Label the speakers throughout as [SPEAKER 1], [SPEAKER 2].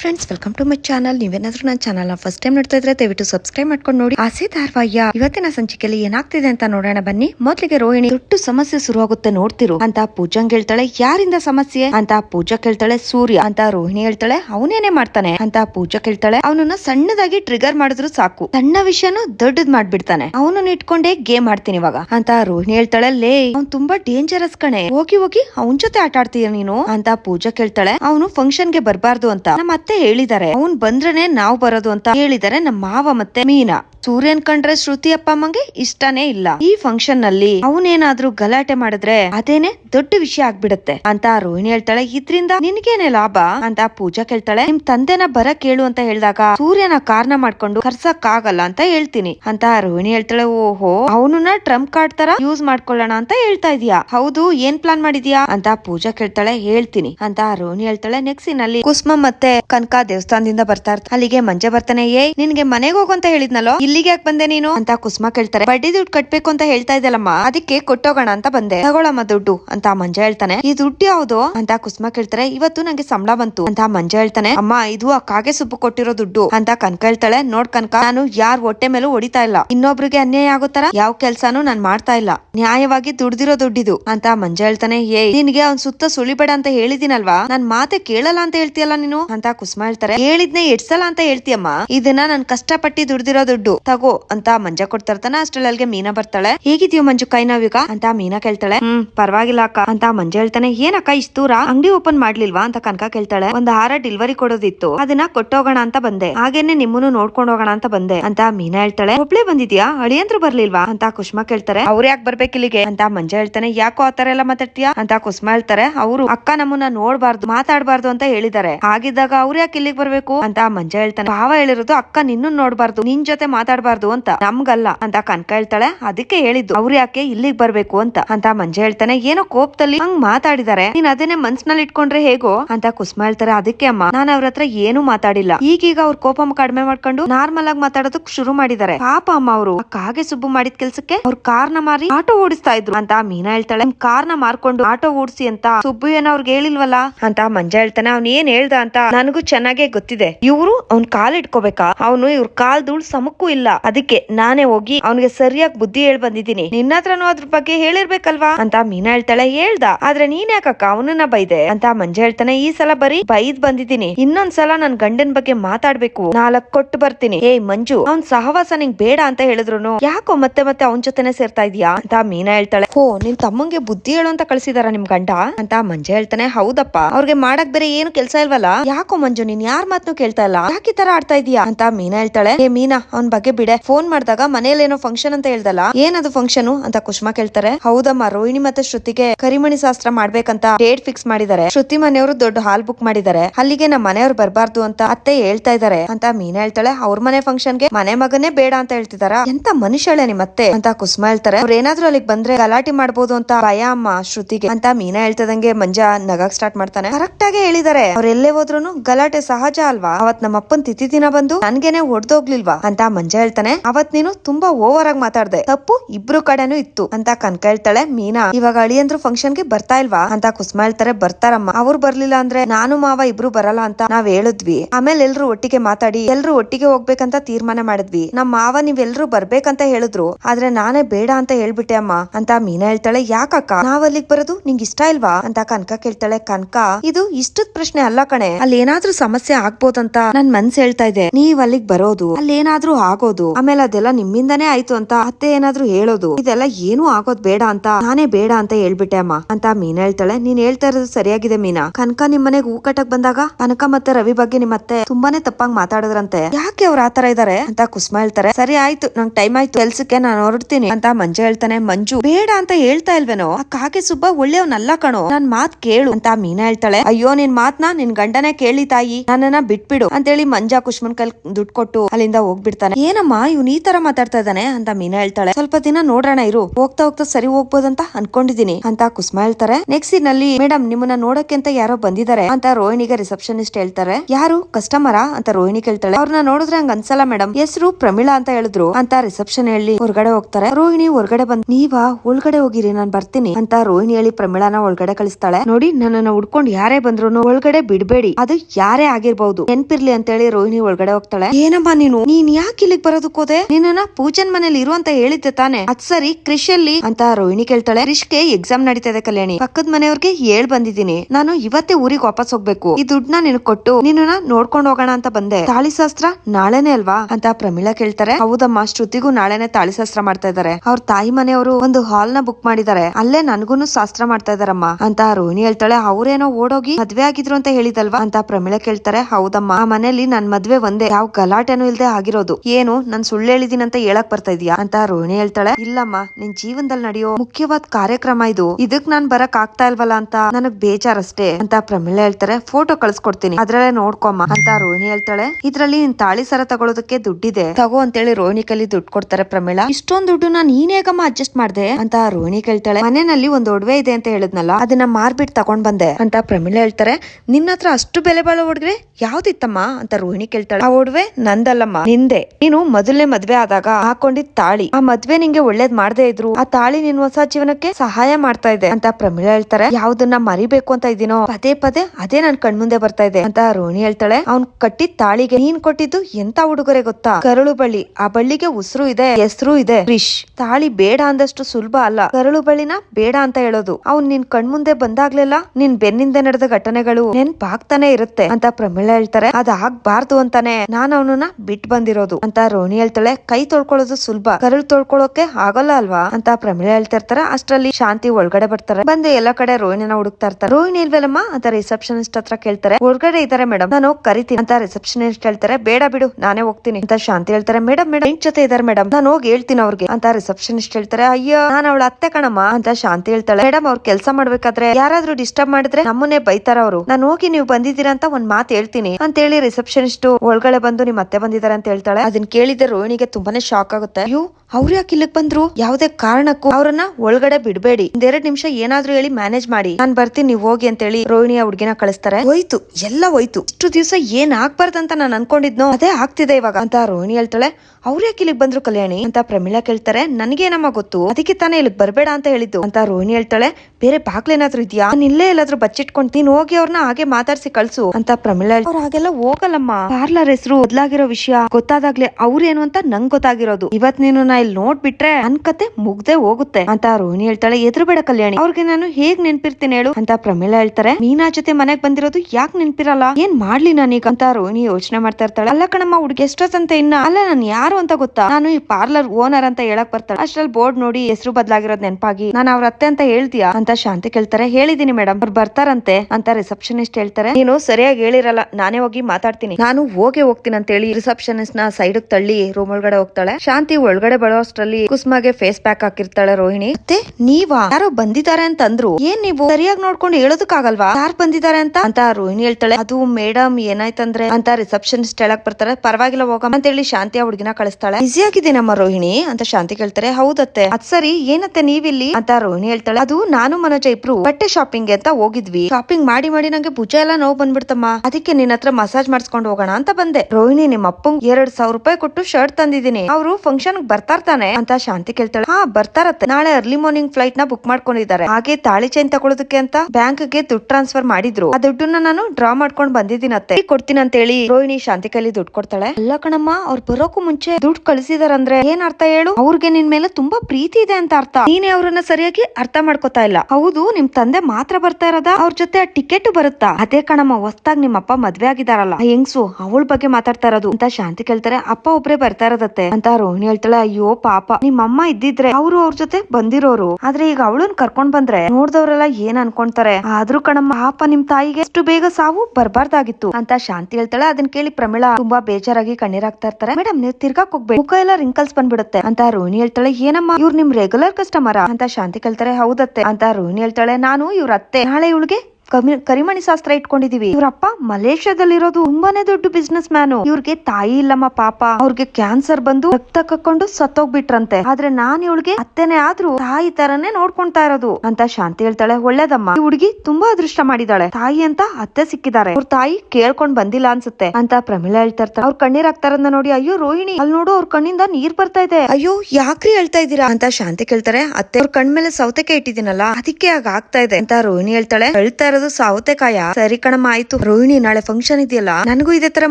[SPEAKER 1] Friends welcome to my channel ನೀವೇನಾದ್ರೂ ನನ್ನ channel first time ನೋಡ್ತಾ ಇದ್ರೆ ದಯವಿಟ್ಟು ಸಬ್ಸ್ಕ್ರೈಬ್ ಮಾಡ್ಕೊಂಡು ನೋಡಿ. ಆಸೆ ಧಾರವಾಯ್ಯ ಇವತ್ತಿನ ಸಂಚಿಕೆಯಲ್ಲಿ ಏನಾಗ್ತಿದೆ ಅಂತ ನೋಡೋಣ ಬನ್ನಿ. ಮೊದಲಿಗೆ ರೋಹಿಣಿ, ದೊಡ್ಡ ಸಮಸ್ಯೆ ಶುರುವಾಗುತ್ತೆ ನೋಡ್ತಿರು. ಅಂತ ಪೂಜಂಗ್ ಹೇಳ್ತಾಳೆ, ಯಾರಿಂದ ಸಮಸ್ಯೆ? ಅಂತ ಪೂಜಾ ಕೇಳ್ತಾಳೆ, ಸೂರ್ಯ. ಅಂತ ರೋಹಿಣಿ ಹೇಳ್ತಾಳೆ, ಅವನೇನೆ ಮಾಡ್ತಾನೆ? ಅಂತ ಪೂಜಾ ಕೇಳ್ತಾಳೆ, ಅವನನ್ನ ಸಣ್ಣದಾಗಿ ಟ್ರಿಗರ್ ಮಾಡಿದ್ರು ಸಾಕು. ಸಣ್ಣ ವಿಷಯನು ದೊಡ್ಡದ್ ಮಾಡ್ಬಿಡ್ತಾನೆ. ಅವನನ್ನ ಇಟ್ಕೊಂಡೇ ಗೇಮ್ ಆಡ್ತೀನಿ ಇವಾಗ. ಅಂತ ರೋಹಿಣಿ ಹೇಳ್ತಾಳೆ, ಲೇ, ಅವ್ನು ತುಂಬಾ ಡೇಂಜರಸ್ ಕಣೆ. ಹೋಗಿ ಹೋಗಿ ಅವನ್ ಜೊತೆ ಆಟ ಆಡ್ತೀಯ ನೀನು? ಅಂತ ಪೂಜಾ ಕೇಳ್ತಾಳೆ, ಅವನು ಫಂಕ್ಷನ್ಗೆ ಬರ್ಬಾರ್ದು ಅಂತ. ನಮ್ಮ ಅತ್ತೆ ಹೇಳಿದ್ದಾರೆ. ಅವ್ನ್ ಬಂದ್ರೇನೆ ನಾವ್ ಬರೋದು ಅಂತ ಹೇಳಿದ್ದಾರೆ ನಮ್ಮ ಮಾವ ಮತ್ತೆ ಮೀನಾ. ಸೂರ್ಯನ್ ಕಂಡ್ರೆ ಶ್ರುತಿ ಅಪ್ಪ ಅಮ್ಮಂಗೆ ಇಷ್ಟನೇ ಇಲ್ಲ. ಈ ಫಂಕ್ಷನ್ನಲ್ಲಿ ಅವನೇನಾದ್ರೂ ಗಲಾಟೆ ಮಾಡಿದ್ರೆ ಅದೇನೆ ದೊಡ್ಡ ವಿಷಯ ಆಗ್ಬಿಡತ್ತೆ. ಅಂತ ರೋಹಿಣಿ ಹೇಳ್ತಾಳೆ. ಇದ್ರಿಂದ ನಿನ್ಗೇನೆ ಲಾಭ? ಅಂತ ಪೂಜಾ ಕೇಳ್ತಾಳೆ. ನಿಮ್ ತಂದೆನ ಬರ ಕೇಳು ಅಂತ ಹೇಳಿದಾಗ ಸೂರ್ಯನ ಕಾರಣ ಮಾಡ್ಕೊಂಡು ಕರ್ಸಕ್ ಆಗಲ್ಲ ಅಂತ ಹೇಳ್ತೀನಿ. ಅಂತ ರೋಹಿಣಿ ಹೇಳ್ತಾಳೆ. ಓಹೋ, ಅವನನ್ನ ಟ್ರಂಪ್ ಕಾರ್ಡ್ ತರ ಯೂಸ್ ಮಾಡ್ಕೊಳ್ಳೋಣ ಅಂತ ಹೇಳ್ತಾ ಇದೀಯಾ? ಹೌದು, ಏನ್ ಪ್ಲಾನ್ ಮಾಡಿದ್ಯಾ? ಅಂತ ಪೂಜಾ ಕೇಳ್ತಾಳೆ. ಹೇಳ್ತೀನಿ. ಅಂತ ರೋಹಿಣಿ ಹೇಳ್ತಾಳೆ. ನೆಕ್ಸ್ಟ್ನಲ್ಲಿ ಕುಸ್ಮ ಮತ್ತೆ ಕನಕ ದೇವಸ್ಥಾನದಿಂದ ಬರ್ತಾ ಇರ್ತಾರೆ. ಅಲ್ಲಿಗೆ ಮಂಜೆ ಬರ್ತಾನೆ. ಏ ನಿನ್ಗೆ ಮನೆಗೆ ಹೋಗು ಅಂತ ಹೇಳಿದ್ನಲ್ಲೋ? ಇಲ್ಲಿಗೆ ಯಾಕೆ ಬಂದೆ ನೀನು? ಅಂತ ಕುಸ್ಮಾ ಕೇಳ್ತಾರೆ. ಬಡ್ಡಿ ದುಡ್ಡು ಕಟ್ಬೇಕು ಅಂತ ಹೇಳ್ತಾ ಇದ್ದಲ್ಲಮ್ಮ ಅದಕ್ಕೆ ಕೊಟ್ಟೋಗೋಣ ಅಂತ ಬಂದೆ. ತಗೊಳಮ್ಮ ದುಡ್ಡು, ಅಂತ ಮಂಜ ಹೇಳ್ತಾನೆ. ಈ ದುಡ್ಡು ಯಾವ್ದು? ಅಂತ ಕುಸ್ಮಾ ಕೇಳ್ತಾರೆ. ಇವತ್ತು ನಂಗೆ ಸಂಬಳ ಬಂತು, ಅಂತ ಮಂಜ ಹೇಳ್ತಾನೆ. ಅಮ್ಮ, ಇದು ಆ ಕಾಗೆ ಕೊಟ್ಟಿರೋ ದುಡ್ಡು, ಅಂತ ಕನಕ ಹೇಳ್ತಾಳೆ. ನೋಡ್ ಕನಕ, ನಾನು ಯಾರ್ ಹೊಟ್ಟೆ ಮೇಲೂ ಹೊಡಿತಾ ಇಲ್ಲ. ಇನ್ನೊಬ್ರಿಗೆ ಅನ್ಯಾಯ ಆಗೋತರ? ಯಾವ ಕೆಲ್ಸಾನು ನಾನ್ ಮಾಡ್ತಾ ಇಲ್ಲ. ನ್ಯಾಯವಾಗಿ ದುಡ್ದಿರೋ ದುಡ್ಡಿದು, ಅಂತ ಮಂಜ ಹೇಳ್ತಾನೆ. ಏ, ನಿನ್ಗೆ ಅವ್ನ್ ಸುತ್ತ ಸುಳಿಬೇಡ ಅಂತ ಹೇಳಿದಿನಲ್ವಾ? ನನ್ ಮಾತೆ ಕೇಳಲ್ಲ ಅಂತ ಹೇಳ್ತೀಯಲ್ಲ ನೀನು? ಅಂತ ಕುಸ್ಮಾ ಹೇಳ್ತಾರೆ. ಹೇಳಿದ್ನೆ ಎಡ್ಸಲ್ಲ ಅಂತ ಹೇಳ್ತೀಯಮ್ಮ. ಇದನ್ನ ನಾನ್ ಕಷ್ಟಪಟ್ಟಿ ದುಡ್ದಿರೋ ದುಡ್ಡು. ತಗೋ ಅಂತ ಮಂಜ ಕೊಡ್ತಾ ಅಷ್ಟ್ರಲ್ಲಿ ಅಲ್ಲಿಗೆ ಮೀನಾ ಬರ್ತಾಳೆ. ಹೇಗಿದ್ಯೋ ಮಂಜು ಕೈ ನಾವೀಗ? ಅಂತ ಮೀನಾ ಕೇಳ್ತಾಳೆ. ಹ್ಮ್. ಪರವಾಗಿಲ್ಲ ಅಕ್ಕ. ಅಂತ ಮಂಜ ಹೇಳ್ತಾನೆ. ಏನಕ್ಕ ಇಷ್ಟ ದೂರ ಅಂಗಡಿ ಓಪನ್ ಮಾಡ್ಲಿಲ್ವಾ? ಅಂತ ಕನಕ ಕೇಳ್ತಾಳೆ. ಒಂದ್ ಹಾರ ಡೆಲಿವರಿ ಕೊಡೋದಿತ್ತು. ಅದನ್ನ ಕೊಟ್ಟೋಗೋಣ ಅಂತ ಬಂದೆ. ಹಾಗೇನೆ ನಿಮ್ಮನ್ನು ನೋಡ್ಕೊಂಡು ಹೋಗೋಣ ಅಂತ ಬಂದೆ. ಅಂತ ಮೀನಾ ಹೇಳ್ತಾಳೆ. ಒಬ್ಳೆ ಬಂದಿದ್ಯಾ? ಅಳಿಯಂತ್ರ ಬರ್ಲಿಲ್ವಾ? ಅಂತ ಕುಷ್ಮಾ ಕೇಳ್ತಾರೆ. ಅವ್ರ ಯಾಕೆ ಬರ್ಬೇಕು ಇಲ್ಲಿಗೆ? ಅಂತ ಮಂಜ ಹೇಳ್ತಾನೆ. ಯಾಕೋ ಆತರ ಎಲ್ಲ ಮಾತಾಡ್ತೀಯಾ? ಅಂತ ಕುಸ್ಮಾ ಹೇಳ್ತಾರೆ. ಅವರು ಅಕ್ಕ ನಮ್ಮನ್ನ ನೋಡ್ಬಾರ್ದು ಮಾತಾಡ್ಬಾರ್ದು ಅಂತ ಹೇಳಿದ್ದಾರೆ. ಹಾಗಿದ್ದಾಗ ಅವ್ರ ಯಾಕೆ ಇಲ್ಲಿಗೆ ಬರ್ಬೇಕು? ಅಂತ ಮಂಜ ಹೇಳ್ತಾನೆ. ಭಾವ ಹೇಳಿರೋದು ಅಕ್ಕ ನಿನ್ನ ನೋಡ್ಬಾರ್ದು. ನಿನ್ ಜೊತೆ ಮಾತಾಡ್ಬಾರ್ದು ಅಂತ ನಮ್ಗಲ್ಲ ಅಂತ ಕನ್ಕ ಹೇಳ್ತಾಳೆ ಅದಕ್ಕೆ ಹೇಳಿದ್ದು, ಅವ್ರ ಯಾಕೆ ಇಲ್ಲಿಗೆ ಬರ್ಬೇಕು ಅಂತ? ಅಂತ ಮಂಜ ಹೇಳ್ತಾನೆ, ಏನೋ ಕೋಪದಲ್ಲಿ ಹಂಗ್ ಮಾತಾಡಿದಾರೆ. ನೀನ್ ಅದನ್ನೇ ಮನ್ಸ್ನಲ್ಲಿ ಇಟ್ಕೊಂಡ್ರೆ ಹೇಗೋ? ಅಂತ ಕುಸ್ಮ ಹೇಳ್ತಾರೆ, ಅದಕ್ಕೆ ಅಮ್ಮ, ನಾನು ಅವ್ರ ಹತ್ರ ಏನು ಮಾತಾಡಿಲ್ಲ. ಈಗೀಗ ಅವ್ರ ಕೋಪ ಕಡಿಮೆ ಮಾಡ್ಕೊಂಡು ನಾರ್ಮಲ್ ಆಗಿ ಮಾತಾಡೋದಕ್ ಶುರು ಮಾಡಿದ್ದಾರೆ ಪಾಪ ಅಮ್ಮ ಅವರು. ಕಾಗೆ ಸುಬ್ಬು ಮಾಡಿದ ಕೆಲ್ಸಕ್ಕೆ ಅವ್ರ ಕಾರ್ನ ಮಾರಿ ಆಟೋ ಓಡಿಸ್ತಾ ಇದ್ರು. ಅಂತ ಮೀನಾ ಹೇಳ್ತಾಳೆ ಕಾರ್ನ ಮಾರ್ಕೊಂಡು ಆಟೋ ಓಡಿಸಿ ಅಂತ ಸುಬ್ಬು ಏನೋ ಅವ್ರಿಗೆ ಹೇಳಿಲ್ವಲ್ಲ? ಅಂತ ಮಂಜ ಹೇಳ್ತಾನೆ, ಅವ್ನ ಏನ್ ಹೇಳ್ದ ಅಂತ ನನಗೂ ಚೆನ್ನಾಗೇ ಗೊತ್ತಿದೆ. ಇವ್ರು ಅವ್ನ್ ಕಾಲ್ ಇಟ್ಕೋಬೇಕಾ? ಅವನು ಇವ್ರ ಕಾಲ್ ಧೂಳ್ ಸಮಕ್ಕೂ ಇಲ್ಲ. ಅದಕ್ಕೆ ನಾನೇ ಹೋಗಿ ಅವನಿಗೆ ಸರಿಯಾಗಿ ಬುದ್ಧಿ ಹೇಳಿ ಬಂದಿದ್ದೀನಿ. ನಿನ್ನ ಹತ್ರನೂ ಅದ್ರ ಬಗ್ಗೆ ಹೇಳಿರ್ಬೇಕಲ್ವಾ? ಅಂತ ಮೀನಾ ಹೇಳ್ತಾಳೆ, ಹೇಳ್ದ. ಆದ್ರೆ ನೀನ್ ಯಾಕಕ್ಕ ಅವನನ್ನ ಬೈದೆ? ಅಂತ ಮಂಜ ಹೇಳ್ತಾನೆ, ಈ ಸಲ ಬರೀ ಬೈದ್ ಬಂದಿದ್ದೀನಿ. ಇನ್ನೊಂದ್ಸಲ ನನ್ ಗಂಡನ್ ಬಗ್ಗೆ ಮಾತಾಡ್ಬೇಕು. ನಾಲ್ಕ್ ಕೊಟ್ಟು ಬರ್ತೀನಿ. ಏಯ್ ಮಂಜು, ಅವ್ನ್ ಸಹವಾಸ ನಿಂಗ್ ಬೇಡ ಅಂತ ಹೇಳಿದ್ರು ಯಾಕೋ ಮತ್ತೆ ಮತ್ತೆ ಅವನ್ ಜೊತೆನೆ ಸೇರ್ತಾ ಇದೀಯಾ? ಅಂತ ಮೀನಾ ಹೇಳ್ತಾಳೆ ಓ ನಿನ್ ತಮ್ಮಂಗೆ ಬುದ್ಧಿ ಹೇಳು ಅಂತ ಕಳ್ಸಿದಾರ ನಿಮ್ ಗಂಡ? ಅಂತ ಮಂಜ ಹೇಳ್ತಾನೆ, ಹೌದಪ್ಪ. ಅವ್ರಿಗೆ ಮಾಡಕ್ ಬೇರೆ ಏನು ಕೆಲ್ಸ ಇಲ್ವಲ್ಲ? ಯಾಕೋ ಮಂಜು, ನೀನ್ ಯಾರ್ ಮಾತ್ನು ಕೇಳ್ತಾ ಇಲ್ಲ. ಯಾಕೆ ತರ ಆಡ್ತಾ ಇದೀಯಾ? ಅಂತ ಮೀನಾ ಹೇಳ್ತಾಳೆ, ಏ ಮೀನಾ, ಅವ್ನ್ ಬಗ್ಗೆ ಬಿಡೆ. ಫೋನ್ ಮಾಡಿದಾಗ ಮನೇಲಿ ಏನೋ ಫಂಕ್ಷನ್ ಅಂತ ಹೇಳ್ದಲ್ಲ? ಏನದು ಫಂಕ್ಷನ್ ಅಂತ ಕುಷ್ಮಾ ಕೇಳ್ತಾರೆ. ಹೌದಮ್ಮ, ರೋಹಿಣಿ ಮತ್ತೆ ಶ್ರುತಿಗೆ ಕರಿಮಣಿ ಶಾಸ್ತ್ರ ಮಾಡ್ಬೇಕಂತ ಡೇಟ್ ಫಿಕ್ಸ್ ಮಾಡಿದ್ದಾರೆ. ಶ್ರುತಿ ಮನೆಯವರು ದೊಡ್ಡ ಹಾಲ್ ಬುಕ್ ಮಾಡಿದ್ದಾರೆ. ಅಲ್ಲಿಗೆ ನಮ್ಮ ಮನೆಯವ್ರು ಬರಬಾರ್ದು ಅಂತ ಅತ್ತೆ ಹೇಳ್ತಾ ಇದಾರೆ ಅಂತ ಮೀನಾ ಹೇಳ್ತಾಳೆ. ಅವ್ರ ಮನೆ ಫಂಕ್ಷನ್ಗೆ ಮನೆ ಮಗನೇ ಬೇಡ ಅಂತ ಹೇಳ್ತಿದಾರ ಎಂತ ಮನುಷ್ಯಳೆ ನಿಮ್ ಅತ್ತೆ ಅಂತ ಕುಸ್ಮಾ ಹೇಳ್ತಾರೆ. ಅವ್ರ ಏನಾದ್ರು ಅಲ್ಲಿಗೆ ಬಂದ್ರೆ ಗಲಾಟೆ ಮಾಡ್ಬೋದು ಅಂತ ಭಯ ಅಮ್ಮ ಶ್ರುತಿಗೆ ಅಂತ ಮೀನಾ ಹೇಳ್ತದಂಗೆ ಮಂಜಾ ನಗಕ್ ಸ್ಟಾರ್ಟ್ ಮಾಡ್ತಾನೆ. ಕರೆಕ್ಟ್ ಆಗಿ ಹೇಳಿದಾರೆ ಅವ್ರ ಎಲ್ಲೇ ಹೋದ್ರು ಗಲಾಟೆ ಸಹಜ ಅಲ್ವಾ? ಅವತ್ ನಮ್ಮ ಅಪ್ಪನ್ ತಿಥಿ ದಿನ ಬಂದು ನನ್ಗೆನೆ ಹೊಡೆದೋಗ್ಲಿಲ್ವಾ? ಅಂತ ಮಂಜ ಹೇಳ್ತಾನೆ, ಅವತ್ ನೀನು ತುಂಬಾ ಓವರ್ ಆಗಿ ಮಾತಾಡ್ದೆ. ತಪ್ಪು ಇಬ್ರು ಕಡೆನೂ ಇತ್ತು. ಅಂತ ಕನ್ಕ ಹೇಳ್ತಾಳೆ ಮೀನಾ. ಇವಾಗ ಅಳಿಯಂದ್ರು ಫಂಕ್ಷನ್ಗೆ ಬರ್ತಾ ಇಲ್ವಾ? ಅಂತ ಕುಸ್ಮಾ ಹೇಳ್ತಾರೆ, ಬರ್ತಾರಮ್ಮ. ಅವ್ರು ಬರ್ಲಿಲ್ಲ ಅಂದ್ರೆ ನಾನು ಮಾವ ಇಬ್ರು ಬರಲ್ಲ ಅಂತ ನಾವ್ ಹೇಳಿದ್ವಿ. ಆಮೇಲೆ ಎಲ್ರು ಒಟ್ಟಿಗೆ ಮಾತಾಡಿ, ಎಲ್ರು ಒಟ್ಟಿಗೆ ಹೋಗ್ಬೇಕಂತ ತೀರ್ಮಾನ ಮಾಡಿದ್ವಿ. ನಮ್ಮ ಮಾವ ನೀವೆಲ್ರು ಬರ್ಬೇಕಂತ ಹೇಳಿದ್ರು. ಆದ್ರೆ ನಾನೇ ಬೇಡ ಅಂತ ಹೇಳ್ಬಿಟ್ಟೆ ಅಮ್ಮ. ಅಂತ ಮೀನಾ ಹೇಳ್ತಾಳೆ, ಯಾಕಕ್ಕ? ನಾವ್ ಅಲ್ಲಿಗ್ ಬರೋದು ನಿಂಗ್ ಇಷ್ಟ ಇಲ್ವಾ? ಅಂತ ಕನಕ ಕೇಳ್ತಾಳೆ ಕನಕ ಇದು ಇಷ್ಟದ ಪ್ರಶ್ನೆ ಅಲ್ಲ ಕಣೆ. ಅಲ್ಲಿ ಏನಾದ್ರೂ ಸಮಸ್ಯೆ ಆಗ್ಬೋದಂತ ನನ್ ಮನ್ಸ್ ಹೇಳ್ತಾ ಇದೆ. ನೀವ್ ಅಲ್ಲಿಗ್ ಬರೋದು. ಅಲ್ಲಿ ಏನಾದ್ರೂ ಆಗೋದು ಆಮೇಲೆ ಅದೆಲ್ಲ ನಿಮ್ಮಿಂದಾನೇ ಆಯ್ತು ಅಂತ ಅತ್ತೆ ಏನಾದ್ರು ಹೇಳೋದು. ಇದೆಲ್ಲ ಏನು ಆಗೋದ್ ಬೇಡ ಅಂತ. ನಾನೇ ಬೇಡ ಅಂತ ಹೇಳ್ಬಿಟ್ಟೆ ಅಮ್ಮ. ಅಂತ ಮೀನಾ ಹೇಳ್ತಾಳೆ. ನೀನ್ ಹೇಳ್ತಾ ಇರೋದು ಸರಿಯಾಗಿದೆ ಮೀನಾ. ಕನಕ ನಿಮ್ ಮನೆಗ್ ಬಂದಾಗ ಕನಕ ಮತ್ತೆ ರವಿ ಬಗ್ಗೆ ನಿಮ್ ಅತ್ತೆ ತುಂಬಾನೇ ತಪ್ಪಾಗಿ ಮಾತಾಡಿದ್ರಂತೆ. ಯಾಕೆ ಅವ್ರ ಆತರ ಇದಾರೆ? ಅಂತ ಕುಸ್ಮಾ ಹೇಳ್ತಾರೆ. ಸರಿ ಆಯ್ತು. ನಂಗ್ ಟೈಮ್ ಆಯ್ತು. ಕೆಲ್ಸಕ್ಕೆ ನಾನು ಹೊರಡ್ತೀನಿ. ಅಂತ ಮಂಜು ಹೇಳ್ತಾನೆ. ಮಂಜು, ಬೇಡ ಅಂತ ಹೇಳ್ತಾ ಇಲ್ವೇನೋ? ಆ ಕಾಗೆ ಸುಬ್ಬ ಒಳ್ಳೆಯವನಲ್ಲ ಕಣೋ. ನನ್ ಮಾತ್ ಕೇಳು. ಅಂತ ಮೀನಾ ಹೇಳ್ತಾಳೆ. ಅಯ್ಯೋ, ನಿನ್ ಮಾತ್ನ ನಿನ್ ಗಂಡನೇ ಕೇಳಿ ತಾಯಿ. ನನ್ನನ್ನ ಬಿಟ್ಬಿಡು. ಅಂತೇಳಿ ಮಂಜಾ ಕುಷ್ಮನ್ ಕಲ್ ದುಡ್ಡು ಕೊಟ್ಟು ಅಲ್ಲಿಂದ ಹೋಗ್ಬಿಡ್ತಾನೆ. ಏನ ಏನಮ್ಮ ಇವ್ನು ಈ ತರ ಮಾತಾಡ್ತಾ ಇದ್ದಾನೆ ಅಂತ ಮೀನಾ ಹೇಳ್ತಾಳೆ. ಸ್ವಲ್ಪ ದಿನ ನೋಡೋಣ ಇರು. ಹೋಗ್ತಾ ಹೋಗ್ತಾ ಸರಿ ಹೋಗ್ಬೋದಂತ ಅನ್ಕೊಂಡಿದೀನಿ ಅಂತ ಕುಸ್ಮಾ ಹೇಳ್ತಾರೆ. ನೆಕ್ಸ್ಟ್ನಲ್ಲಿ ಮೇಡಮ್ ನಿಮ್ಮನ್ನ ನೋಡಕ್ಕೆ ಅಂತ ಯಾರೋ ಬಂದಿದ್ದಾರೆ ಅಂತ ರೋಹಿಣಿಗೆ ರಿಸೆಪ್ಷನಿಸ್ಟ್ ಹೇಳ್ತಾರೆ. ಯಾರು? ಕಸ್ಟಮರಾ ಅಂತ ರೋಹಿಣಿ ಕೇಳ್ತಾಳೆ. ಅವ್ರನ್ನ ನೋಡಿದ್ರೆ ಹಂಗ ಅನ್ಸಲ್ಲ ಮೇಡಮ್ ಹೆಸರು ಪ್ರಮೀಳಾ ಅಂತ ಹೇಳಿದ್ರು ಅಂತ ರಿಸೆಪ್ಷನ್ ಹೇಳಿ ಹೊರಗಡೆ ಹೋಗ್ತಾರೆ. ರೋಹಿಣಿ ಹೊರಗಡೆ ಬಂದ್, ನೀವಾ? ಒಳಗಡೆ ಹೋಗಿರಿ, ನಾನ್ ಬರ್ತೀನಿ ಅಂತ ರೋಹಿಣಿ ಹೇಳಿ ಪ್ರಮೀಳಾನ ಒಳಗಡೆ ಕಳಿಸ್ತಾಳೆ. ನೋಡಿ, ನನ್ನನ್ನ ಹುಡ್ಕೊಂಡು ಯಾರೇ ಬಂದ್ರು ಒಳಗಡೆ ಬಿಡ್ಬೇಡಿ. ಅದು ಯಾರೇ ಆಗಿರ್ಬಹುದು ನೆನ್ಪಿರ್ಲಿ ಅಂತ ಹೇಳಿ ರೋಹಿಣಿ ಒಳಗಡೆ ಹೋಗ್ತಾಳೆ. ಏನಮ್ಮ ನೀನು? ನೀನ್ ಯಾಕೆ ಇಲ್ಲಿಗೆ ಬರೋದಕ್ಕೆ ಹೋದೆ ನಿನ್ನ ಪೂಜನ್ ಮನೇಲಿ ಇರು ಅಂತ ಹೇಳಿದ್ದೆ ತಾನೆ. ಅದ್ ಸರಿ ಕ್ರಿಶಲ್ಲಿ ಅಂತ ರೋಹಿಣಿ ಕೇಳ್ತಾಳೆ. ಕ್ರಿಶ್ಗೆ ಎಕ್ಸಾಮ್ ನಡೀತಾ ಇದೆ ಕಲ್ಯಾಣಿ. ಪಕ್ಕದ ಮನೆಯವ್ರಿಗೆ ಹೇಳ್ ಬಂದಿದ್ದೀನಿ. ನಾನು ಇವತ್ತೇ ಊರಿಗೆ ವಾಪಸ್ ಹೋಗ್ಬೇಕು. ಈ ದುಡ್ಡನ್ನ ನಿನ್ ಕೊಟ್ಟು ನಿನ್ನ ನೋಡ್ಕೊಂಡು ಹೋಗೋಣ ಅಂತ ಬಂದೆ. ತಾಳಿ ಶಾಸ್ತ್ರ ನಾಳೆನೆ ಅಲ್ವಾ? ಅಂತ ಪ್ರಮೀಳಾ ಕೇಳ್ತಾರೆ. ಹೌದಮ್ಮ, ಶ್ರುತಿಗೂ ನಾಳೆನೆ ತಾಳಿ ಶಾಸ್ತ್ರ ಮಾಡ್ತಾ ಇದಾರೆ. ಅವ್ರ ತಾಯಿ ಮನೆಯವರು ಒಂದು ಹಾಲ್ನ ಬುಕ್ ಮಾಡಿದ್ದಾರೆ ಅಲ್ಲೇ ನನ್ಗೂನು ಶಾಸ್ತ್ರ ಮಾಡ್ತಾ ಇದಾರಮ್ಮ, ಅಂತ ರೋಹಿಣಿ ಹೇಳ್ತಾಳೆ. ಅವ್ರೇನೋ ಓಡೋಗಿ ಮದ್ವೆ ಆಗಿದ್ರು ಅಂತ ಹೇಳಿದಲ್ವಾ? ಅಂತ ಪ್ರಮೀಳಾ ಕೇಳ್ತಾರೆ. ಹೌದಮ್ಮ, ಆ ಮನೇಲಿ ನನ್ ಮದ್ವೆ ಒಂದೇ. ಯಾವ ಗಲಾಟೆನೂ ಇಲ್ದೆ ಆಗಿರೋದು. ಏನು? ನಾನ್ ಸುಳ್ಳು ಹೇಳಿದೀನಿ ಅಂತ ಹೇಳಕ್ ಬರ್ತಾ ಇದೀಯಾ? ಅಂತ ರೋಹಿಣಿ ಹೇಳ್ತಾಳೆ. ಇಲ್ಲಮ್ಮ, ನಿನ್ ಜೀವನದಲ್ಲಿ ನಡೆಯೋ ಮುಖ್ಯವಾದ ಕಾರ್ಯಕ್ರಮ ಇದು. ಇದಕ್ ನಾನ್ ಬರಕ್ ಆಗ್ತಾ ಇಲ್ವಲ್ಲ ಅಂತ ನನಗ್ ಬೇಜಾರಷ್ಟೇ ಅಂತ ಪ್ರಮೀಳಾ ಹೇಳ್ತಾರೆ. ಫೋಟೋ ಕಳ್ಸ್ಕೊಡ್ತೀನಿ. ಅದ್ರಲ್ಲೇ ನೋಡ್ಕೊಮ್ಮ ಅಂತ ರೋಹಿಣಿ ಹೇಳ್ತಾಳೆ. ಇದ್ರಲ್ಲಿ ನಿನ್ ತಾಳಿ ಸರ ತಗೊಳೋದಕ್ಕೆ ದುಡ್ಡಿದೆ. ತಗೋ ಅಂತೇಳಿ ರೋಹಿಣಿ ಕಲ್ಲಿ ದುಡ್ಡು ಕೊಡ್ತಾರೆ ಪ್ರಮೀಳಾ. ಇಷ್ಟೊಂದ್ ದುಡ್ಡು ನಾನ್ ನೀನೇಗಮ್ಮ ಅಡ್ಜಸ್ಟ್ ಮಾಡ್ದೆ? ಅಂತ ರೋಹಿಣಿ ಕೇಳ್ತಾಳೆ. ಮನೆಯಲ್ಲಿ ಒಂದ್ ಒಡವೆ ಇದೆ ಅಂತ ಹೇಳಿದ್ನಲ್ಲ, ಅದನ್ನ ಮಾರ್ಬಿಟ್ ತಗೊಂಡ್ ಬಂದೆ ಅಂತ ಪ್ರಮೀಳಾ ಹೇಳ್ತಾರೆ. ನಿನ್ನ ಹತ್ರ ಅಷ್ಟು ಬೆಲೆ ಬಾಳೋ ಒಡವೆ ಯಾವ್ದಿತ್ತಮ್ಮ? ಅಂತ ರೋಹಿಣಿ ಕೇಳ್ತಾಳೆ. ಆ ಒಡವೆ ನಂದಲ್ಲಮ್ಮ, ನಿಂದೆ. ನೀನು ಮೊದಲನೇ ಮದ್ವೆ ಆದಾಗ ಹಾಕೊಂಡಿದ್ ತಾಳಿ. ಆ ಮದ್ವೆ ನಿಂಗೆ ಒಳ್ಳೇದ್ ಮಾಡದೇ ಇದ್ರು. ಆ ತಾಳಿ ನಿನ್ ಹೊಸ ಜೀವನಕ್ಕೆ ಸಹಾಯ ಮಾಡ್ತಾ ಇದೆ ಅಂತ ಪ್ರಮೀಳಾ ಹೇಳ್ತಾರೆ. ಯಾವ್ದನ್ನ ಮರಿಬೇಕು ಅಂತ ಇದೀನೋ ಪದೇ ಪದೇ ಅದೇ ನನ್ ಕಣ್ಮುಂದೆ ಬರ್ತಾ ಇದೆ ಅಂತ ರೋಹಿಣಿ ಹೇಳ್ತಾಳೆ. ಅವ್ನ್ ಕಟ್ಟಿದ ತಾಳಿಗೆ ನೀನ್ ಕೊಟ್ಟಿದ್ದು ಎಂತ ಉಡುಗೊರೆ ಗೊತ್ತಾ? ಕರಳು ಬಳ್ಳಿ. ಆ ಬಳ್ಳಿಗೆ ಉಸಿರು ಇದೆ, ಹೆಸರು ಇದೆ. ಕ್ರಿಶ್. ತಾಳಿ ಬೇಡ ಅಂದಷ್ಟು ಸುಲಭ ಅಲ್ಲ. ಕರಳು ಬಳ್ಳಿನ ಬೇಡ ಅಂತ ಹೇಳೋದು. ಅವ್ನ್ ನಿನ್ ಕಣ್ಮುಂದೆ ಬಂದಾಗ್ಲೆಲ್ಲ ನಿನ್ ಬೆನ್ನಿಂದ ನಡೆದ ಘಟನೆಗಳು ನೆನ್ಪಾಗ್ತಾನೆ ಇರುತ್ತೆ ಅಂತ ಪ್ರಮೀಳಾ ಹೇಳ್ತಾರೆ. ಅದ್ ಆಗ್ಬಾರ್ದು ಅಂತಾನೆ. ನಾನ್ ಅವನನ್ನ ಬಿಟ್ ಬಂದಿರೋದು ಅಂತ ರೋಹಿಣಿ ಹೇಳ್ತಾಳೆ, ಕೈ ತೊಳ್ಕೊಳ್ಳೋದು ಸುಲಭ. ಕರಳು ತೊಳ್ಕೊಳಕ್ಕೆ ಆಗಲ್ಲ ಅಲ್ವಾ? ಅಂತ ಪ್ರಮೀಳಾ ಹೇಳ್ತಾ ಇರ್ತಾರೆ. ಅಷ್ಟರಲ್ಲಿ ಶಾಂತಿ ಒಳಗಡೆ ಬರ್ತಾರೆ. ಬಂದು ಎಲ್ಲ ಕಡೆ ರೋಹಿಣಿನ ಹುಡುಕ್ತಾ ಇರ್ತಾರೆ. ರೋಹಿಣಿ ಇಲ್ವಲ್ಲಮ್ಮ? ಅಂತ ರಿಸೆಪ್ಷನಿಸ್ಟ್ ಹತ್ರ ಕೇಳ್ತಾರೆ. ಹೊರಗಡೆ ಇದಾರೆ ಮೇಡಮ್ ನಾನು ಕರಿತೀನಿ. ಅಂತ ರಿಸೆಪ್ಷನಿಸ್ಟ್ ಹೇಳ್ತಾರೆ. ಬೇಡ ಬಿಡು, ನಾನೇ ಹೋಗ್ತೀನಿ. ಅಂತ ಶಾಂತಿ ಹೇಳ್ತಾರೆ. ಮೇಡಮ್ ಮೇಡಮ್ ನಿನ್ ಜೊತೆ ಇದಾರೆ ಮೇಡಮ್ ನಾನು ಹೋಗಿ ಹೇಳ್ತೀನಿ ಅವ್ರಿಗೆ. ಅಂತ ರಿಸೆಪ್ಷನಿಸ್ಟ್ ಹೇಳ್ತಾರೆ. ಅಯ್ಯೋ, ನಾನು ಅವಳ ಅತ್ತೆ ಕಣಮ್ಮ. ಅಂತ ಶಾಂತಿ ಹೇಳ್ತಾಳೆ. ಮೇಡಮ್ ಅವ್ರು ಕೆಲಸ ಮಾಡ್ಬೇಕಾದ್ರೆ ಯಾರಾದ್ರೂ ಡಿಸ್ಟರ್ಬ್ ಮಾಡಿದ್ರೆ ನಮ್ಮನ್ನೇ ಬೈತಾರ ಅವರು. ನಾನು ಹೋಗಿ ನೀವು ಬಂದಿದ್ದೀರಾ ಅಂತ ಒಂದ್ ಮಾತು ಹೇಳ್ತೀನಿ. ಅಂತ ಹೇಳಿ ರಿಸೆಪ್ಷನಿಸ್ಟ್ ಒಳಗಡೆ ಬಂದು, ನಿಮ್ ಅತ್ತೆ ಬಂದಿದ್ದಾರೆ ಅಂತ ಹೇಳ್ತಾಳೆ. ಅದನ್ನ ಕೇಳಿದ್ರೆ ರೋಹಿಣಿಗೆ ತುಂಬಾನೇ ಶಾಕ್ ಆಗುತ್ತೆ. ಅಯ್ಯೋ, ಅವ್ರು ಯಾಕೆ ಇಲ್ಲಿಗೆ ಬಂದ್ರು? ಯಾವುದೇ ಕಾರಣಕ್ಕೂ ಅವ್ರನ್ನ ಒಳಗಡೆ ಬಿಡಬೇಡಿ. ಒಂದೆರಡ್ ನಿಮಿಷ ಏನಾದ್ರೂ ಹೇಳಿ ಮ್ಯಾನೇಜ್ ಮಾಡಿ. ನಾನ್ ಬರ್ತೀನಿ, ನೀವು ಹೋಗಿ ಅಂತ ಹೇಳಿ ರೋಹಿಣಿಯ ಹುಡ್ಗಿನ ಕಳಿಸ್ತಾರೆ. ಹೋಯ್ತು, ಎಲ್ಲ ಹೋಯ್ತು. ಇಷ್ಟು ದಿವಸ ಏನ್ ಆಗ್ಬಾರ್ದಂತ ನಾನ್ ಅನ್ಕೊಂಡಿದ್ನೋ, ಅದೇ ಆಗ್ತಿದೆ ಇವಾಗ ಅಂತ ರೋಹಿಣಿ ಹೇಳ್ತಾಳೆ. ಅವ್ರು ಯಾಕೆ ಇಲ್ಲಿಗೆ ಬಂದ್ರು ಕಲ್ಯಾಣಿ? ಅಂತ ಪ್ರಮೀಳಾ ಕೇಳ್ತಾರೆ. ಏನಮ್ಮ ಗೊತ್ತು? ಅದಕ್ಕೆ ತಾನೇ ಇಲ್ಲಿಗೆ ಬರಬೇಡ ಅಂತ ಹೇಳಿದ್ದು ಅಂತ ರೋಹಿಣಿ ಹೇಳ್ತಾಳೆ. ಬೇರೆ ಬಾಗ್ಲೇನಾದ್ರೂ ಇದೆಯಾ? ನಾನು ಇಲ್ಲೇ ಎಲ್ಲಾದ್ರೂ ಬಚ್ಚಿಟ್ಕೊಂಡ್ ನೀನ್ ಹೋಗಿ ಅವ್ರನ್ನ ಹಾಗೆ ಮಾತಾಡ್ಸಿ ಕಳ್ಸು ಅಂತ ಪ್ರಮೀಳಾ ಅವ್ರು ಹಾಗೆಲ್ಲ ಹೋಗಲ್ಲಮ್ಮ. ಪಾರ್ಲರ್ ಹೆಸರು ಬದಲಾಗಿರೋ ವಿಷಯ ಗೊತ್ತಾದಾಗ್ಲೇ ಅವ್ರೇನು ಅಂತ ನಂಗ್ ಗೊತ್ತಾಗಿರೋದು. ಇವತ್ ನೀನು ನಾ ಇಲ್ಲಿ ನೋಡ್ಬಿಟ್ರೆ ನನ್ ಕತೆ ಮುಗ್ದೆ ಹೋಗುತ್ತೆ ಅಂತ ರೋಹಿಣಿ ಹೇಳ್ತಾಳೆ. ಎದುರು ಬೇಡ ಕಲ್ಯಾಣಿ. ಅವ್ರಿಗೆ ನಾನು ಹೇಗ್ ನೆನ್ಪಿರ್ತೀನಿ ಹೇಳು ಅಂತ ಪ್ರಮೀಳಾ ಹೇಳ್ತಾರೆ. ಮೀನಾ ಜೊತೆ ಮನೆಗ್ ಬಂದಿರೋದು ಯಾಕೆ ನೆನ್ಪಿರಲ್ಲ? ಏನ್ ಮಾಡ್ಲಿ ನಾನೀಗ ಅಂತ ರೋಹಿಣಿ ಯೋಚನೆ ಮಾಡ್ತಾ ಇರ್ತಾಳೆ. ಅಲ್ಲ ಕಣಮ್ಮ, ಹುಡುಗಿ ಅಂತ ಇನ್ನ? ಅಲ್ಲ, ನಾನು ಯಾರು ಅಂತ ಗೊತ್ತಾ? ನಾನು ಈ ಪಾರ್ಲರ್ ಓನರ್ ಅಂತ ಹೇಳಕ್ ಬರ್ತಾಳೆ. ಅಷ್ಟ್ರಲ್ಲಿ ಬೋರ್ಡ್ ನೋಡಿ ಹೆಸರು ಬದಲಾಗಿರೋದ್ ನೆನಪಾಗಿ. ನಾನು ಅವ್ರ ಅತ್ತೆ ಅಂತ ಹೇಳ್ತೀಯಾ? ಅಂತ ಶಾಂತಿ ಕೇಳ್ತಾರೆ. ಹೇಳಿದೀನಿ ಮೇಡಮ್ ಅವ್ರು ಬರ್ತಾರಂತೆ ಅಂತ ರಿಸೆಪ್ಷನಿಸ್ಟ್ ಹೇಳ್ತಾರೆ. ನೀನು ಸರಿಯಾಗಿ ಹೇಳಿರಲ್ಲ. ನಾನೇ ಹೋಗಿ ಮಾತಾಡ್ತೀನಿ. ನಾನು ಹೋಗೇ ಹೋಗ್ತೀನಿ ಅಂತ ಹೇಳಿ ರಿಸೆಪ್ಷನಿಸ್ಟ್ನ ಸೈಡ್ ತಳ್ಳಿ ರೂಮ್ ಒಳಗಡೆ ಹೋಗ್ತಾಳೆ. ಶಾಂತಿ ಒಳಗಡೆ ಬರೋ ಅಷ್ಟ್ರಲ್ಲಿ ಕುಸುಮಾಗೆ ಫೇಸ್ ಪ್ಯಾಕ್ ಹಾಕಿರ್ತಾಳೆ ರೋಹಿಣಿ. ಮತ್ತೆ ನೀವಾ? ಯಾರೋ ಬಂದಿದ್ದಾರೆ ಅಂತ ಅಂದ್ರು ಏನ್ ನೀವು? ಸರಿಯಾಗಿ ನೋಡ್ಕೊಂಡು ಹೇಳೋದಕ್ಕಾಗಲ್ವಾ? ಯಾರು ಬಂದಿದ್ದಾರೆ ಅಂತ? ಅಂತ ರೋಹಿಣಿ ಹೇಳ್ತಾಳೆ. ಅದು ಮೇಡಮ್ ಏನಾಯ್ತಂದ್ರೆ ಅಂತ ರಿಸೆಪ್ಷನಿಸ್ಟ್ ಹೇಳಕ್ ಬರ್ತಾರೆ. ಪರವಾಗಿಲ್ಲ ಹೋಗಮ್ಮ ಅಂತ ಹೇಳಿ ಶಾಂತಿ ಆ ಹುಡುಗಿನ ಕಳಿಸ್ತಾಳೆ. ಬಿಸಿ ನಮ್ಮ ರೋಹಿಣಿ ಅಂತ ಶಾಂತಿ ಕೇಳ್ತಾರೆ. ಹೌದತ್ತೆ. ಅದ್ ಸರಿ. ಏನತ್ತೆ ನೀವಿಲ್ಲಿ? ಅಂತ ರೋಹಿಣಿ ಹೇಳ್ತಾಳೆ. ಅದು ನಾನು, ಮನೋಜ ಇಬ್ರು ಬಟ್ಟೆ ಶಾಪಿಂಗ್ ಅಂತ ಹೋಗಿದ್ವಿ. ಶಾಪಿಂಗ್ ಮಾಡಿ ಮಾಡಿ ನಂಗೆ ಭುಜ ಎಲ್ಲ ನೋವು ಬಂದ್ಬಿಡ್ತಮ್ಮ. ಅದಕ್ಕೆ ನಿನ್ನ ಹತ್ರ ಮಸಾಜ್ ಮಾಡಿಸ್ಕೊಂಡು ಹೋಗೋಣ ಅಂತ ಬಂದೆ. ರೋಹಿಣಿ ನಿಮ್ಮ ಅಪ್ಪಂಗ್ ಎರಡ್ ಸಾವಿರ ರೂಪಾಯಿ ಕೊಟ್ಟು ಶರ್ಟ್ ತಂದಿದ್ದೀನಿ. ಅವರು ಫಂಕ್ಷನ್ ಬರ್ತಾರ್ತಾನೆ ಅಂತ ಶಾಂತಿ ಕೇಳ್ತಾಳೆ. ಹಾ, ಬರ್ತಾರತ್ತೆ. ನಾಳೆ ಅರ್ಲಿ ಮಾರ್ನಿಂಗ್ ಫ್ಲೈಟ್ನ ಬುಕ್ ಮಾಡ್ಕೊಂಡಿದ್ದಾರೆ. ಹಾಗೆ ತಾಳಿ ಚೈನ್ ತಗೊಳೋದಕ್ಕೆ ಅಂತ ಬ್ಯಾಂಕ್ಗೆ ದುಡ್ಡು ಟ್ರಾನ್ಸ್ಫರ್ ಮಾಡಿದ್ರು. ಆ ದುಡ್ಡನ್ನ ನಾನು ಡ್ರಾ ಮಾಡ್ಕೊಂಡು ಬಂದಿದ್ದೀನತ್ತೆ. ಕೊಡ್ತೀನಿ ಅಂತ ಹೇಳಿ ರೋಹಿಣಿ ಶಾಂತಿ ಕೈಲಿ ದುಡ್ಡು ಕೊಡ್ತಾಳೆ. ಅಲ್ಲ ಕಣಮ್ಮ, ಅವ್ರು ಬರೋಕು ಮುಂಚೆ ದುಡ್ಡು ಕಳಿಸಿದಾರಂದ್ರೆ ಏನ್ ಅರ್ಥ ಹೇಳು? ಅವ್ರಿಗೆ ನಿನ್ ಮೇಲೆ ತುಂಬಾ ಪ್ರೀತಿ ಇದೆ ಅಂತ ಅರ್ಥ. ನೀನೇ ಅವ್ರನ್ನ ಸರಿಯಾಗಿ ಅರ್ಥ ಮಾಡ್ಕೋತಾ ಇಲ್ಲ. ಹೌದು, ನಿಮ್ ತಂದೆ ಮಾತ್ರ ಬರ್ತಾ ಇರೋದ? ಅವ್ರ ಜೊತೆ ಟಿಕೆಟ್ ಬರುತ್ತಾ? ಅದೇ ಕಣಮ್ಮ ಹೊಸ್ತಾಗ ನಿಮ್ಮ ಅಪ್ಪ ಮದ್ವೆ ಆಗಿದಾರಲ್ಲ. ಹೆಂಗ್ಸು, ಅವಳ ಬಗ್ಗೆ ಮಾತಾಡ್ತಾ ಇರೋದು ಅಂತ ಶಾಂತಿ ಕೇಳ್ತಾರೆ. ಅಪ್ಪ ಒಬ್ರೇ ಬರ್ತಾ ಇರೋದತ್ತೆ ಅಂತ ರೋಹಿಣಿ ಹೇಳ್ತಾಳೆ, ಅಯ್ಯೋ, ಪಾಪ. ನಿಮ್ಮ ಅಮ್ಮ ಇದ್ದಿದ್ರೆ ಅವ್ರು ಅವ್ರ ಜೊತೆ ಬಂದಿರೋರು. ಆದ್ರೆ ಈಗ ಅವಳನ್ ಕರ್ಕೊಂಡ್ ಬಂದ್ರೆ ನೋಡ್ದವ್ರೆಲ್ಲ ಏನ್ ಅನ್ಕೊಂತಾರೆ? ಆದ್ರೂ ಕಣಮ್ಮ, ಪಾಪ ನಿಮ್ ತಾಯಿಗೆ ಎಷ್ಟು ಬೇಗ ಸಾವು ಬರ್ಬಾರ್ದಾಗಿತ್ತು. ಅಂತ ಶಾಂತಿ ಹೇಳ್ತಾಳೆ. ಅದನ್ನ ಕೇಳಿ ಪ್ರಮಿಳಾ ತುಂಬಾ ಬೇಜಾರಾಗಿ ಕಣ್ಣೀರಾಗ್ತಾ ಇರ್ತಾರೆ. ಮೇಡಮ್ ನೀವು ತಿರ್ಗಾಕ್ ಹೋಗ್ಬೇಕು ಮುಖ ಎಲ್ಲ ರಿಂಕಲ್ಸ್ ಬಂದ್ಬಿಡುತ್ತೆ. ಅಂತ ರೋಹಿಣಿ ಹೇಳ್ತಾಳೆ. ಏನಮ್ಮ, ಇವ್ರು ನಿಮ್ ರೆಗ್ಯುಲರ್ ಕಸ್ಟಮರ ಅಂತ ಶಾಂತಿ ಕೇಳ್ತಾರೆ. ಹೌದತ್ತೆ. ಅಂತ ರೋಹಿಣಿ ಹೇಳ್ತಾಳೆ. ನಾನು ಇವ್ರ ಅತ್ತೆ. ನಾಳೆ ಇವಳಿಗೆ ಕರಿಮಣಿ ಶಾಸ್ತ್ರ ಇಟ್ಕೊಂಡಿದೀವಿ. ಇವ್ರಪ್ಪ ಮಲೇಷ್ಯಾದಲ್ಲಿರೋದು ತುಂಬಾನೇ ದೊಡ್ಡ ಬಿಸ್ನೆಸ್ ಮ್ಯಾನ್ ಇವ್ರಿಗೆ ತಾಯಿ ಇಲ್ಲಮ್ಮ ಪಾಪ. ಅವ್ರಿಗೆ ಕ್ಯಾನ್ಸರ್ ಬಂದು ರಕ್ತ ಕಕ್ಕೊಂಡು ಸತ್ತೋಗ್ಬಿಟ್ರಂತೆ. ಆದ್ರೆ ನಾನ್ ಇವಳಿಗೆ ಅತ್ತೆನೆ ಆದ್ರೂ ತಾಯಿ ತರನೇ ನೋಡ್ಕೊಂತಾ ಇರೋದು. ಅಂತ ಶಾಂತಿ ಹೇಳ್ತಾಳೆ. ಒಳ್ಳೇದಮ್ಮ. ಈ ಹುಡುಗಿ ತುಂಬಾ ಅದೃಷ್ಟ ಮಾಡಿದಾಳೆ. ತಾಯಿ ಅಂತ ಅತ್ತೆ ಸಿಕ್ಕಿದ್ದಾರೆ. ಅವ್ರ ತಾಯಿ ಕೇಳ್ಕೊಂಡ್ ಬಂದಿಲ್ಲ ಅನ್ಸುತ್ತೆ. ಅಂತ ಪ್ರಮಿಳಾ ಹೇಳ್ತಾ ಇರ್ತಾರೆ ಅವ್ರ ಕಣ್ಣೀರ್ ನೋಡಿ, ಅಯ್ಯೋ ರೋಹಿಣಿ, ಅಲ್ಲಿ ನೋಡು, ಅವ್ರ ಕಣ್ಣಿಂದ ನೀರ್ ಬರ್ತಾ ಇದೆ. ಅಯ್ಯೋ, ಯಾಕ್ರಿ ಹೇಳ್ತಾ ಇದ್ದೀರಾ? ಅಂತ ಶಾಂತಿ ಕೇಳ್ತಾರೆ. ಅತ್ತೆ, ಅವ್ರ ಕಣ್ಮೇಲೆ ಸೌತೆಕಾಯಿ ಇಟ್ಟಿದ್ದೀನಲ್ಲ, ಅದಕ್ಕೆ ಆಗ ಆಗ್ತಾ ಇದೆ. ಅಂತ ರೋಹಿಣಿ ಹೇಳ್ತಾಳೆ. ಹೇಳ್ತಾ ಇರೋದು ಸೌತೆಕಾಯ ಸರಿ ಕಣಮ್ಮ ಆಯ್ತು ರೋಹಿಣಿ ನಾಳೆ ಫಂಕ್ಷನ್ ಇದೆಯಲ್ಲ? ನನಗೂ ಇದೇ ತರ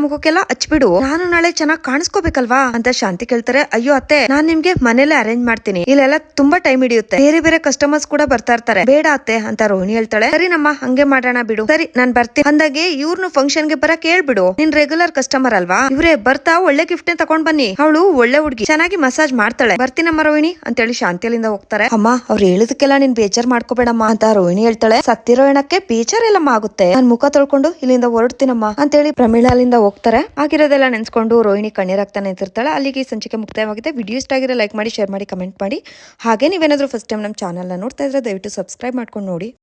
[SPEAKER 1] ಮುಖಕ್ಕೆಲ್ಲ ಹಚ್ಬಿಡು ನಾನು ನಾಳೆ ಚೆನ್ನಾಗಿ ಕಾಣಿಸ್ಕೋಬೇಕಲ್ವಾ? ಅಂತ ಶಾಂತಿ ಕೇಳ್ತಾರೆ. ಅಯ್ಯೋ ಅತ್ತೆ, ನಾನ್ ನಿಮ್ಗೆ ಮನೇಲೆ ಅರೇಂಜ್ ಮಾಡ್ತೀನಿ. ಇಲ್ಲೆಲ್ಲ ತುಂಬಾ ಟೈಮ್ ಹಿಡಿಯುತ್ತೆ. ಬೇರೆ ಬೇರೆ ಕಸ್ಟಮರ್ಸ್ ಕೂಡ ಬರ್ತಾ ಇರ್ತಾರೆ. ಬೇಡ ಅತ್ತೆ, ಅಂತ ರೋಹಿಣಿ ಹೇಳ್ತಾಳೆ. ಸರಿ ನಮ್ಮ ಹಂಗೆ ಮಾಡೋಣ ಬಿಡು. ಸರಿ, ನಾನ್ ಬರ್ತೀನಿ. ಅಂದಾಗೆ ಇವ್ರನ್ನು ಫಂಕ್ಷನ್ಗೆ ಬರಕ್ ಹೇಳ್ಬಿಡು. ನಿನ್ ರೆಗ್ಯುಲರ್ ಕಸ್ಟಮರ್ ಅಲ್ವಾ? ಇವ್ರೆ ಬರ್ತಾ ಒಳ್ಳೆ ಗಿಫ್ಟ್ ತಕೊಂಡ್ ಬನ್ನಿ. ಅವಳು ಒಳ್ಳೆ ಹುಡುಗಿ. ಚೆನ್ನಾಗಿ ಮಸಾಜ್ ಮಾಡ್ತಾಳೆ. ಬರ್ತೀನಮ್ಮ ರೋಹಿಣಿ, ಅಂತೇಳಿ ಶಾಂತಿ ಅಲ್ಲಿಂದ ಹೋಗ್ತಾರೆ. ಅಮ್ಮ, ಅವ್ರು ಹೇಳಿದಕ್ಕೆಲ್ಲ ನೀನ್ ಬೇಜಾರ್ ಮಾಡ್ಕೋಬೇಡಮ್ಮ, ಅಂತ ರೋಹಿಣಿ ಹೇಳ್ತಾಳೆ. ಸತ್ತಿರೋ ಹೆಣಕ್ಕೆ ಬೇಜಾರ್ ಎಲ್ಲಮ್ಮ ಆಗುತ್ತೆ ನಾನ್ ಮುಖ ತೊಳ್ಕೊಂಡು ಇಲ್ಲಿಂದ ಹೊರಡ್ತೀನಮ್ಮ ಅಂತೇಳಿ ಪ್ರಮೀಳಾ ಅಲ್ಲಿಂದ ಹೋಗ್ತಾರೆ. ಆಗಿರೋದೆಲ್ಲ ನೆನ್ಸ್ಕೊಂಡು ರೋಹಿಣಿ ಕಣ್ಣೀರಾಗ್ತಾ ಇರ್ತಾಳೆ. ಅಲ್ಲಿಗೆ ಸಂಚಿಕೆ ಮುಕ್ತಾಯವಾಗಿದೆ. ವಿಡಿಯೋ ಇಷ್ಟ ಆಗಿರೋ ಲೈಕ್ ಮಾಡಿ, ಶೇರ್ ಮಾಡಿ, ಕಮೆಂಟ್ ಮಾಡಿ. ಹಾಗೆ ನೀವೇನಾದ್ರೂ ಫಸ್ಟ್ ಟೈಮ್ ನಮ್ಮ ಚಾನಲ್ನ ನೋಡ್ತಾ ಇದ್ರೆ ದಯವಿಟ್ಟು ಸಬ್ಸ್ಕ್ರೈಬ್ ಮಾಡ್ಕೊಂಡು ನೋಡಿ.